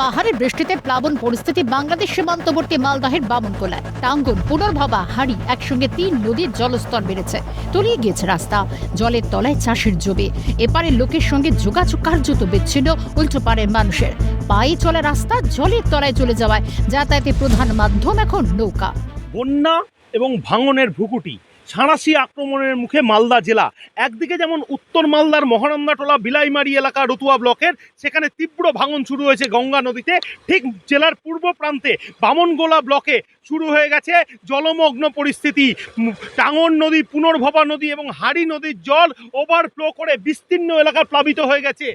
পাহাড়ের বৃষ্টিতে প্লাবন পরিস্থিতি বাংলাদেশ সীমান্তবর্তী মালদহের বামনকোলায়। টাঙ্গন, পুনর্ভবা হাড়ি একসঙ্গে তিন নদীর জলস্তর বেড়েছে। তলিয়ে গিয়েছে রাস্তা। জলের তলায় চাষের জমি। এপারের লোকের সঙ্গে যোগাযোগ কার্যত বিচ্ছিন্ন, উল্টো পারের মানুষের। পায়ে চলা রাস্তা জলের তলায় চলে যাওয়ায় যাতায়াতের প্রধান মাধ্যম এখন নৌকা। বন্যা এবং ভাঙনের ভুকুটি। সাঁড়াশি আক্রমণের মুখে মালদা জেলা। একদিকে যেমন উত্তর মালদার মহানন্দাটোলা বিলাইমারি এলাকা রতুয়া ব্লকের, সেখানে তীব্র ভাঙন শুরু হয়েছে গঙ্গা নদীতে। ঠিক জেলার পূর্ব প্রান্তে বামনগোলা ব্লকে শুরু হয়ে গেছে জলমগ্ন পরিস্থিতি। টাঙ্গন নদী, পুনর্ভবা নদী এবং হাড়ি নদীর জল ওভারফ্লো করে বিস্তীর্ণ এলাকা প্লাবিত হয়ে গেছে।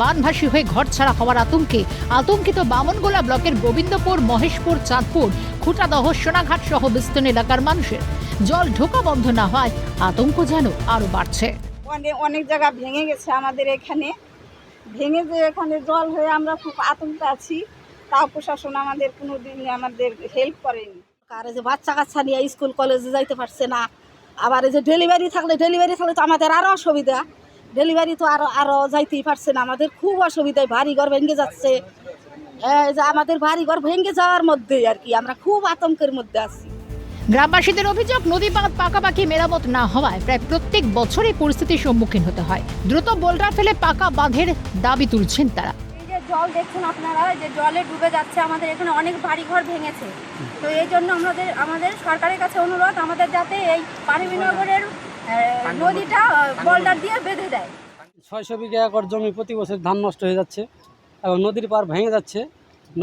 বানভাসী হয়ে ঘরছাড়া হওয়ার আতঙ্কে আতঙ্কিত বামনগোলা ব্লকের গোবিন্দপুর মহেশপুর চাঁদপুর খুঁটাদহ সোনাঘাট সহ বিস্তীর্ণ এলাকার মানুষের জল ঢোকা বন্ধ না হয় আতঙ্ক যেন আরও বাড়ছে। অনেক অনেক জায়গা ভেঙে গেছে আমাদের এখানে। ভেঙে যে এখানে জল হয়ে আমরা খুব আতঙ্কে আছি তাও প্রশাসন আমাদের কোনো দিন আমাদের হেল্প করেনি। আর এই যে বাচ্চা কাচ্চা নিয়ে স্কুল কলেজে যাইতে পারছে না। আবার এই যে ডেলিভারি থাকলে ডেলিভারি থাকলে তো আমাদের আরও অসুবিধা। ডেলিভারি তো আরও আরও যাইতেই পারছে না। আমাদের খুব অসুবিধায় ভারী ঘর ভেঙে যাচ্ছে। এই যে আমাদের বাড়ি ঘর ভেঙে যাওয়ার মধ্যে আর কি আমরা খুব আতঙ্কের মধ্যে আছি। গ্রামবাসীদের অভিযোগ নদী বাঁধ পাকাপাকি মেরামত না হওয়ায় প্রায় প্রত্যেক বছরই পরিস্থিতির সম্মুখীন হতে হয়। দ্রুত বোল্ডার ফেলে পাকা বাঁধের দাবি তুলছেন তারা। এই যে জল দেখছেন আপনারা যে জলে ডুবে যাচ্ছে আমাদের এখানে অনেক বাড়িঘর ভেঙেছে। তো এই জন্য আমাদের আমাদের সরকারের কাছে অনুরোধ আমাদের যাতে এই পারমিনগরের নদীটা বল্ডার দিয়ে বেঁধে দেয়। ছয়শো বিঘা একর জমি প্রতি বছর ধান নষ্ট হয়ে যাচ্ছে। এবং নদীর পার ভেঙে যাচ্ছে।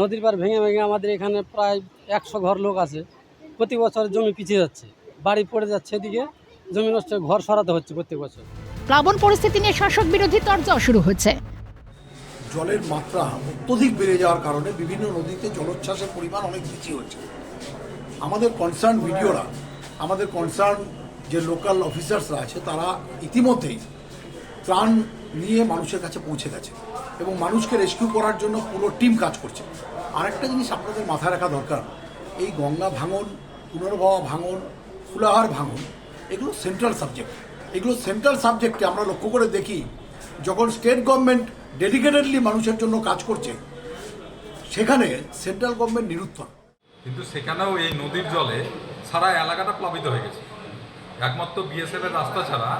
নদীর পার ভেঙে ভেঙে আমাদের এখানে প্রায় একশো ঘর লোক আছে। প্রতি বছর জমি পিছিয়ে যাচ্ছে। বাড়ি পড়ে যাচ্ছে এদিকে। জমি নষ্ট ঘর সরাতে হচ্ছে প্রত্যেক বছর। প্লাবন পরিস্থিতি নিয়ে শাসক বিরোধী তর্জা শুরু হচ্ছে জলের মাত্রা অত্যধিক বেড়ে যাওয়ার কারণে বিভিন্ন নদীতে জলোচ্ছ্বাসের পরিমাণ অনেক বেশি হচ্ছে আমাদের কনসার্ন ভিডিওরা আমাদের কনসার্ন যে লোকাল অফিসার্সরা আছে, তারা ইতিমধ্যেই ত্রাণ নিয়ে মানুষের কাছে পৌঁছে গেছে এবং মানুষকে রেস্কিউ করার জন্য পুরো টিম কাজ করছে। আরেকটা জিনিস আপনাদের মাথায় রাখা দরকার, এই গঙ্গা ভাঙন পুনর্ভবা ভাঙন, ফুলাহার ভাঙন, এগুলো সেন্ট্রাল সাবজেক্ট এগুলো সেন্ট্রাল সাবজেক্টে আমরা লক্ষ্য করে দেখি, যখন স্টেট গভর্নমেন্ট ডেডিকেটেডলি মানুষের জন্য কাজ করছে, সেখানে সেন্ট্রাল গভর্নমেন্ট নিরুত্তর। কিন্তু সেখানেও এই নদীর জলে সারা এলাকাটা প্লাবিত হয়ে গেছে। একমাত্র বিএসএফ এর রাস্তা ছাড়া,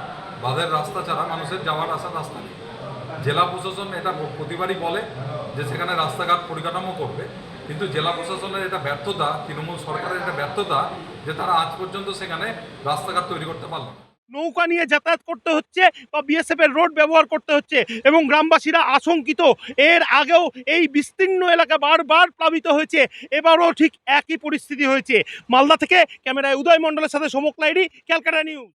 বাঁধের রাস্তা ছাড়া মানুষের যাওয়ার আসার রাস্তা নেই। জেলা প্রশাসন এটা প্রতিবারই বলে যে সেখানে রাস্তাঘাট পরিকাঠামো করবে। কিন্তু জেলা প্রশাসনের এটা ব্যর্থতা, তৃণমূল সরকারের এটা ব্যর্থতা যে তারা আজ পর্যন্ত সেখানে রাস্তাঘাট তৈরি করতে পারল না। নৌকা নিয়ে যাতায়াত করতে হচ্ছে বা বিএসএফের রোড ব্যবহার করতে হচ্ছে এবং গ্রামবাসীরা আশঙ্কিত। এর আগেও এই বিস্তীর্ণ এলাকা বারবার প্লাবিত হয়েছে। এবারও ঠিক একই পরিস্থিতি হয়েছে। মালদা থেকে ক্যামেরায় উদয় মণ্ডলের সাথে সমক লাইডি ক্যালকাটা নিউজ।